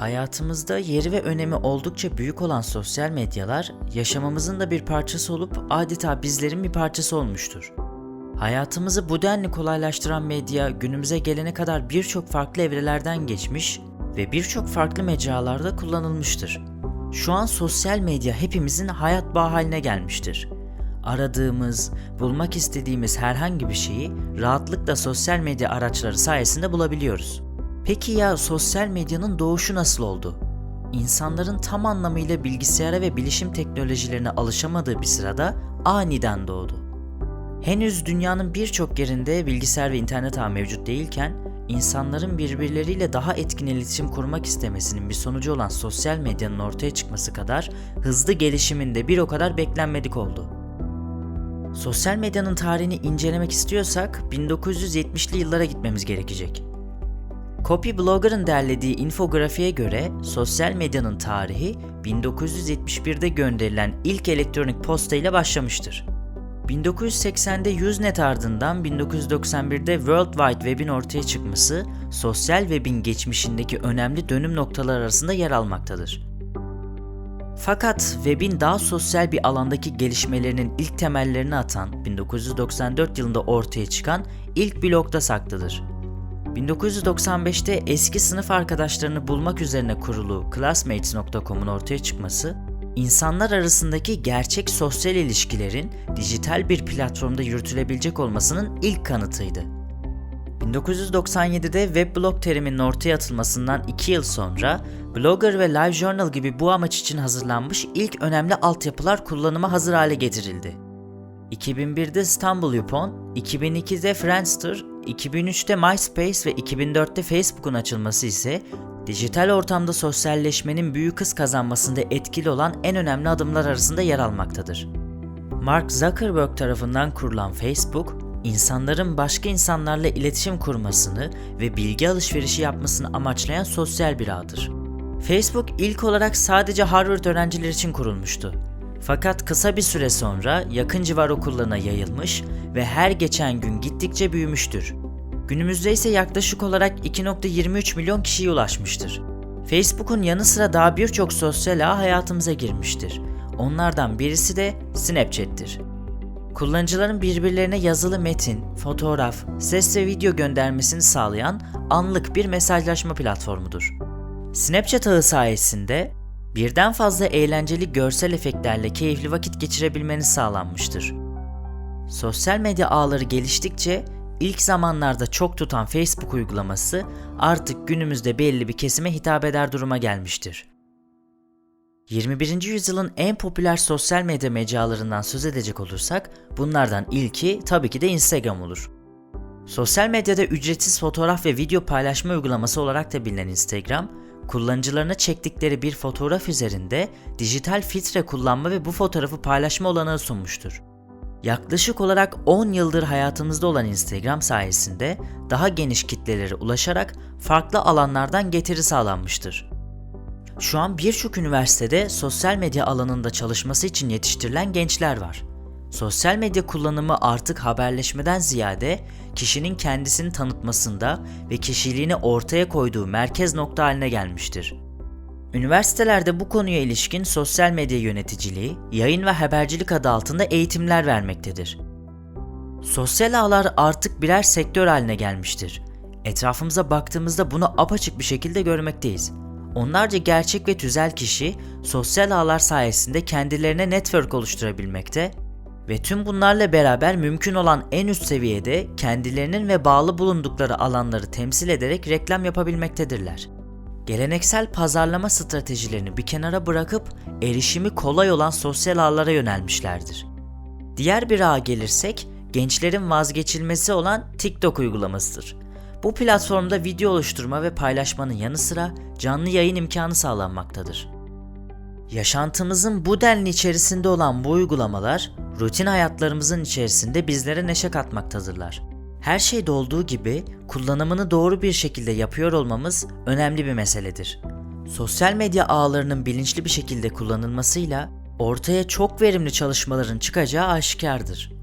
Hayatımızda yeri ve önemi oldukça büyük olan sosyal medyalar yaşamımızın da bir parçası olup adeta bizlerin bir parçası olmuştur. Hayatımızı bu denli kolaylaştıran medya günümüze gelene kadar birçok farklı evrelerden geçmiş ve birçok farklı mecralarda kullanılmıştır. Şu an sosyal medya hepimizin hayat bağı haline gelmiştir. Aradığımız, bulmak istediğimiz herhangi bir şeyi rahatlıkla sosyal medya araçları sayesinde bulabiliyoruz. Peki ya sosyal medyanın doğuşu nasıl oldu? İnsanların tam anlamıyla bilgisayara ve bilişim teknolojilerine alışamadığı bir sırada aniden doğdu. Henüz dünyanın birçok yerinde bilgisayar ve internet ağı mevcut değilken, insanların birbirleriyle daha etkin iletişim kurmak istemesinin bir sonucu olan sosyal medyanın ortaya çıkması kadar hızlı gelişiminde bir o kadar beklenmedik oldu. Sosyal medyanın tarihini incelemek istiyorsak 1970'li yıllara gitmemiz gerekecek. Copy Blogger'ın derlediği infografiğe göre sosyal medyanın tarihi 1971'de gönderilen ilk elektronik posta ile başlamıştır. 1980'de Usenet ardından 1991'de World Wide Web'in ortaya çıkması sosyal web'in geçmişindeki önemli dönüm noktalar arasında yer almaktadır. Fakat web'in daha sosyal bir alandaki gelişmelerinin ilk temellerini atan 1994 yılında ortaya çıkan ilk blogda saklıdır. 1995'te eski sınıf arkadaşlarını bulmak üzerine kurulu Classmates.com'un ortaya çıkması, insanlar arasındaki gerçek sosyal ilişkilerin dijital bir platformda yürütülebilecek olmasının ilk kanıtıydı. 1997'de weblog teriminin ortaya atılmasından 2 yıl sonra Blogger ve LiveJournal gibi bu amaç için hazırlanmış ilk önemli altyapılar kullanıma hazır hale getirildi. 2001'de StumbleUpon, 2002'de Friendster, 2003'te MySpace ve 2004'te Facebook'un açılması ise dijital ortamda sosyalleşmenin büyük hız kazanmasında etkili olan en önemli adımlar arasında yer almaktadır. Mark Zuckerberg tarafından kurulan Facebook, insanların başka insanlarla iletişim kurmasını ve bilgi alışverişi yapmasını amaçlayan sosyal bir ağdır. Facebook ilk olarak sadece Harvard öğrencileri için kurulmuştu. Fakat kısa bir süre sonra yakın civar okullarına yayılmış ve her geçen gün gittikçe büyümüştür. Günümüzde ise yaklaşık olarak 2.23 milyon kişiye ulaşmıştır. Facebook'un yanı sıra daha birçok sosyal ağ hayatımıza girmiştir. Onlardan birisi de Snapchat'tir. Kullanıcıların birbirlerine yazılı metin, fotoğraf, ses ve video göndermesini sağlayan anlık bir mesajlaşma platformudur. Snapchat ağı sayesinde birden fazla eğlenceli görsel efektlerle keyifli vakit geçirebilmeniz sağlanmıştır. Sosyal medya ağları geliştikçe ilk zamanlarda çok tutan Facebook uygulaması artık günümüzde belli bir kesime hitap eder duruma gelmiştir. 21. yüzyılın en popüler sosyal medya mecralarından söz edecek olursak bunlardan ilki tabii ki de Instagram olur. Sosyal medyada ücretsiz fotoğraf ve video paylaşma uygulaması olarak da bilinen Instagram, kullanıcılarına çektikleri bir fotoğraf üzerinde dijital filtre kullanma ve bu fotoğrafı paylaşma olanağı sunmuştur. Yaklaşık olarak 10 yıldır hayatımızda olan Instagram sayesinde daha geniş kitlelere ulaşarak farklı alanlardan getiri sağlanmıştır. Şu an birçok üniversitede sosyal medya alanında çalışması için yetiştirilen gençler var. Sosyal medya kullanımı artık haberleşmeden ziyade kişinin kendisini tanıtmasında ve kişiliğini ortaya koyduğu merkez nokta haline gelmiştir. Üniversitelerde bu konuya ilişkin sosyal medya yöneticiliği, yayın ve habercilik adı altında eğitimler vermektedir. Sosyal ağlar artık birer sektör haline gelmiştir. Etrafımıza baktığımızda bunu apaçık bir şekilde görmekteyiz. Onlarca gerçek ve tüzel kişi sosyal ağlar sayesinde kendilerine network oluşturabilmekte ve tüm bunlarla beraber mümkün olan en üst seviyede kendilerinin ve bağlı bulundukları alanları temsil ederek reklam yapabilmektedirler. Geleneksel pazarlama stratejilerini bir kenara bırakıp erişimi kolay olan sosyal ağlara yönelmişlerdir. Diğer bir ağa gelirsek gençlerin vazgeçilmezi olan TikTok uygulamasıdır. Bu platformda video oluşturma ve paylaşmanın yanı sıra canlı yayın imkanı sağlanmaktadır. Yaşantımızın bu denli içerisinde olan bu uygulamalar rutin hayatlarımızın içerisinde bizlere neşe katmaktadırlar. Her şeyde olduğu gibi kullanımını doğru bir şekilde yapıyor olmamız önemli bir meseledir. Sosyal medya ağlarının bilinçli bir şekilde kullanılmasıyla ortaya çok verimli çalışmaların çıkacağı aşikardır.